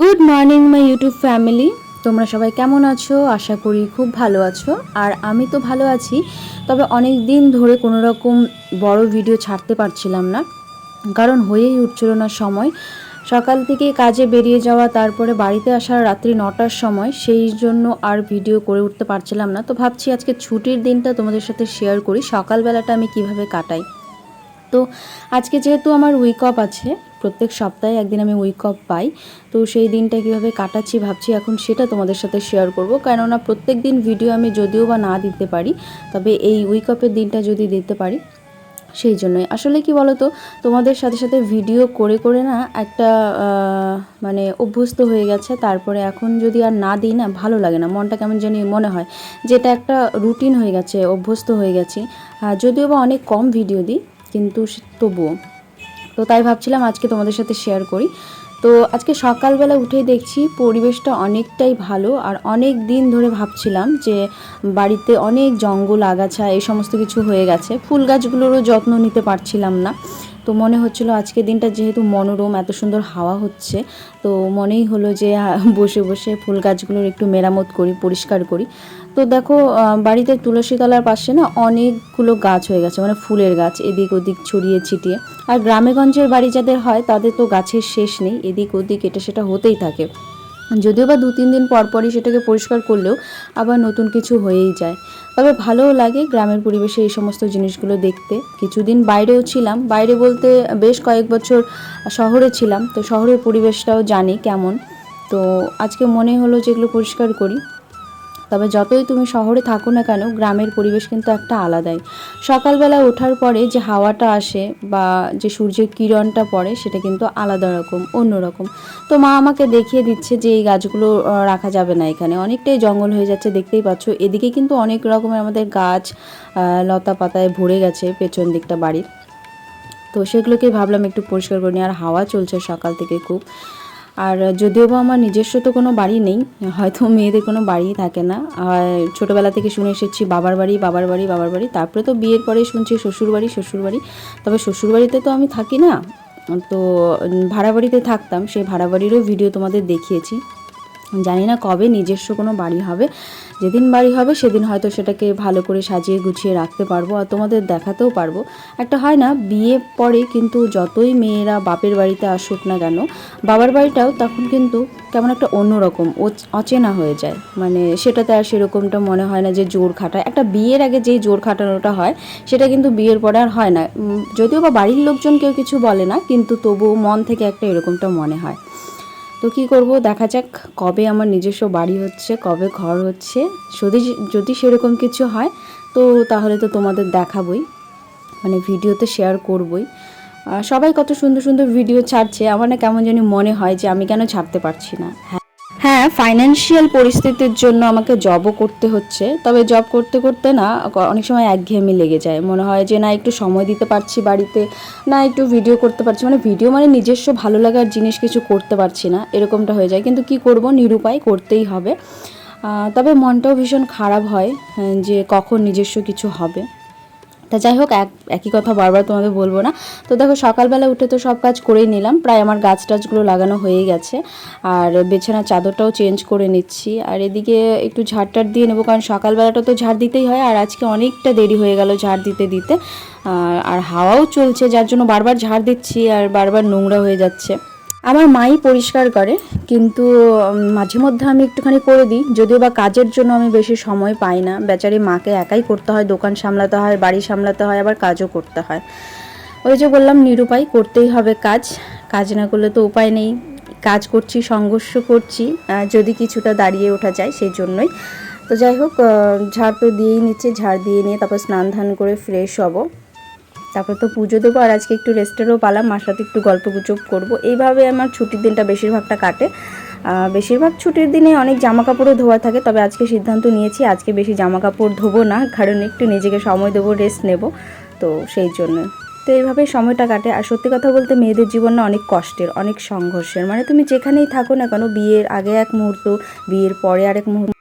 Good morning my YouTube family তোমরা সবাই কেমন আছো? আশা করি খুব ভালো আছো। আর আমি তো ভালো আছি, তবে অনেক দিন ধরে কোনো রকম বড় ভিডিও ছাড়তে পারছিলাম না। কারণ হয়েই উঠছিল না সময়। সকাল থেকে কাজে বেরিয়ে যাওয়া, তারপরে বাড়িতে আসার রাত্রি নটার সময়, সেই জন্য আর ভিডিও করে উঠতে পারছিলাম না। তো ভাবছি আজকে ছুটির দিনটা তোমাদের সাথে শেয়ার করি। সকালবেলাটা আমি কীভাবে কাটাই? তো আজকে যেহেতু আমার উইক অফ আছে প্রত্যেক সপ্তাহে একদিন আমি উইক অফ পাই। তো সেই দিনটা কীভাবে কাটাচ্ছি ভাবছি এখন সেটা তোমাদের সাথে শেয়ার করব। কেননা প্রত্যেক দিন ভিডিও আমি যদিও বা না দিতে পারি, তবে এই উইক অফের দিনটা যদি দিতে পারি, সেই জন্যই। আসলে কি বলতো, তোমাদের সাথে সাথে ভিডিও করে করে না একটা মানে অভ্যস্ত হয়ে গেছে। তারপরে এখন যদি আর না দিই না, ভালো লাগে না। মনটা কেমন জানি মনে হয় যেটা একটা রুটিন হয়ে গেছে, অভ্যস্ত হয়ে গেছি। যদিও বা অনেক কম ভিডিও দিই, কিন্তু তবুও। তো তাই ভাবছিলাম আজকে তোমাদের সাথে শেয়ার করি। তো আজকে সকালবেলা উঠে দেখছি পরিবেশটা অনেকটাই ভালো আর অনেক দিন ধরে ভাবছিলাম যে বাড়িতে অনেক জঙ্গল, আগাছা এই সমস্ত কিছু হয়ে গেছে। ফুল গাছগুলোরও যত্ন নিতে পারছিলাম না। তো মনে হচ্ছিল আজকে দিনটা যেহেতু মনোরম, এত সুন্দর হাওয়া হচ্ছে, তো মনেই হলো যে বসে বসে ফুল গাছগুলোর একটু মেরামত করি, পরিষ্কার করি। তো দেখো বাড়িতে তুলসী তলার পাশে না অনেকগুলো গাছ হয়ে গেছে মানে ফুলের গাছ, এদিক ওদিক ছড়িয়ে ছিটিয়ে। আর গ্রামেগঞ্জের বাড়ি যাদের হয়, তাদের তো গাছের শেষ নেই, এদিক ওদিক এটা সেটা হতেই থাকে। যদিও বা দু তিন দিন পর পরই সেটাকে পরিষ্কার করলেও আবার নতুন কিছু হয়েই যায়। তবে ভালোও লাগে গ্রামের পরিবেশে এই সমস্ত জিনিসগুলো দেখতে। কিছুদিন বাইরেও ছিলাম। বাইরে বলতে বেশ কয়েক বছর শহরে ছিলাম। তো শহরের পরিবেশটাও জানি কেমন। তো আজকে মনে হলো যেগুলো পরিষ্কার করি। তবে যতই তুমি শহরে থাকো না কেন, গ্রামের পরিবেশ কিন্তু একটা আলাদাই। সকালবেলা ওঠার পরে যে হাওয়াটা আসে বা যে সূর্যের কিরণটা পড়ে, সেটা কিন্তু আলাদা রকম অন্যরকম তো মা আমাকে দেখিয়ে দিচ্ছে যে এই গাছগুলো রাখা যাবে না এখানে। অনেকটাই জঙ্গল হয়ে যাচ্ছে, দেখতেই পাচ্ছ। এদিকে কিন্তু অনেক রকমের আমাদের গাছ লতা পাতায় ভরে গেছে পেছন দিকটা বাড়ির। তো সেগুলোকে ভাবলাম একটু পরিষ্কার করে নিই। আর হাওয়া চলছে সকাল থেকে খুব। আর যদিও বা আমার নিজস্ব তো কোনো বাড়ি নেই, হয়তো মেয়েদের কোনো বাড়ি থাকে না। আর ছোটোবেলা থেকে শুনে এসেছি, বাবার বাড়ি বাবার বাড়ি বাবার বাড়ি। তারপরে তো বিয়ের পরে শুনছি শ্বশুর বাড়ি শ্বশুর বাড়ি। তবে শ্বশুর বাড়িতে তো আমি থাকি না। তো ভাড়া বাড়িতে থাকতাম, সেই ভাড়া বাড়িরও ভিডিও তোমাদের দেখিয়েছি। জানি না কবে নিজস্ব কোনো বাড়ি হবে। যেদিন বাড়ি হবে সেদিন হয়তো সেটাকে ভালো করে সাজিয়ে গুছিয়ে রাখতে পারব আর তোমাদের দেখাতেও পারব। একটা হয় না, বিয়ে পরে কিন্তু যতই মেয়েরা বাপের বাড়িতে আসুক না কেন, বাবার বাড়িটাও তখন কিন্তু কেমন একটা অন্যরকম, অচ- অচেনা হয়ে যায়। মানে সেটাতে আর সেরকমটা মনে হয় না যে জোর খাটায়। একটা বিয়ের আগে যেই জোর খাটানোটা হয়, সেটা কিন্তু বিয়ের পরে আর হয় না। যদিও বা বাড়ির লোকজন কেউ কিছু বলে না, কিন্তু তবুও মন থেকে একটা এরকমটা মনে হয়। তো কি করব? দেখা যাক কবে আমার নিজস্ব বাড়ি হচ্ছে, কবে ঘর হচ্ছে। যদি যদি সেরকম কিছু হয়, তো তাহলে তো তোমাদের দেখাবই। মানে ভিডিওতে শেয়ার করবই। সবাই কত সুন্দর সুন্দর ভিডিও ছাড়ছে। আমার না কেমন জানি মনে হয় যে আমি কেন ছাড়তে পারছি না। হ্যাঁ হ্যাঁ ফাইন্যান্সিয়াল পরিস্থিতির জন্য আমাকে জবও করতে হচ্ছে। তবে জব করতে করতে না, অনেক সময় একঘেয়েমি লেগে যায়। মনে হয় যে, না, একটু সময় দিতে পারছি বাড়িতে, না, একটু ভিডিও করতে পারছি। মানে ভিডিও মানে নিজস্ব ভালো লাগার জিনিস কিছু করতে পারছি না, এরকমটা হয়ে যায়। কিন্তু কি করব? নিরুপায় করতেই হবে। তবে মনটাও ভীষণ খারাপ হয়, যে কখন নিজস্ব কিছু হবে। তা যাই হোক, এক, একই কথা বারবার তোমাদের বলব না। তো দেখো, সকালবেলা উঠে তো সব কাজ করেই নিলাম। প্রায় আমার গাছ টাছগুলো লাগানো হয়ে গেছে। আর বিছানার চাদরটাও চেঞ্জ করে নিচ্ছি। আর এদিকে একটু ঝাড়টার দিয়ে নেব, কারণ সকালবেলাটা তো ঝাড় দিতেই হয়, আর আজকে অনেকটা দেরি হয়ে গেল ঝাড় দিতে দিতে। আর- আর হাওয়াও চলছে, যার জন্য বারবার ঝাড় দিচ্ছি, আর বারবার নোংরা হয়ে যাচ্ছে। আমার মাই পরিষ্কার করে, কিন্তু মাঝে মধ্যে আমি একটুখানি করে দিই। যদিও বা কাজের জন্য আমি বেশি সময় পাই না। বেচারি মাকে একাই করতে হয়, দোকান সামলাতে হয়, বাড়ি সামলাতে হয়, আবার কাজও করতে হয়। ওই যে বললাম, নিরুপায় করতেই হবে কাজ। কাজ না করলে তো উপায় নেই। কাজ করছি, সংঘর্ষ করছি যদি কিছুটা দাঁড়িয়ে ওঠা যায় সেই জন্যই। তো যাই হোক ঝাড় তো দিয়েই নিচ্ছে, ঝাড় দিয়ে নিয়ে তারপর স্নান ধান করে ফ্রেশ হব। তারপর তো পুজো দেবো আর আজকে একটু রেস্টেরও পালাম, মার সাথে একটু গল্প গুজব করব। এইভাবে আমার ছুটির দিনটা বেশিরভাগটা কাটে। বেশিরভাগ ছুটির দিনে অনেক জামা কাপড়ও ধোয়া থাকে, তবে আজকে সিদ্ধান্ত নিয়েছি আজকে বেশি জামা কাপড় ধোবো না, কারণ একটু নিজেকে সময় দেবো রেস্ট নেব, তো সেই জন্য। তো এইভাবে সময়টা কাটে। আর সত্যি কথা বলতে মেয়েদের জীবন না অনেক কষ্টের, অনেক সংঘর্ষের। মানে তুমি যেখানেই থাকো না কেন, বিয়ের আগে এক মুহূর্ত, বিয়ের পরে আরেক মুহূর্ত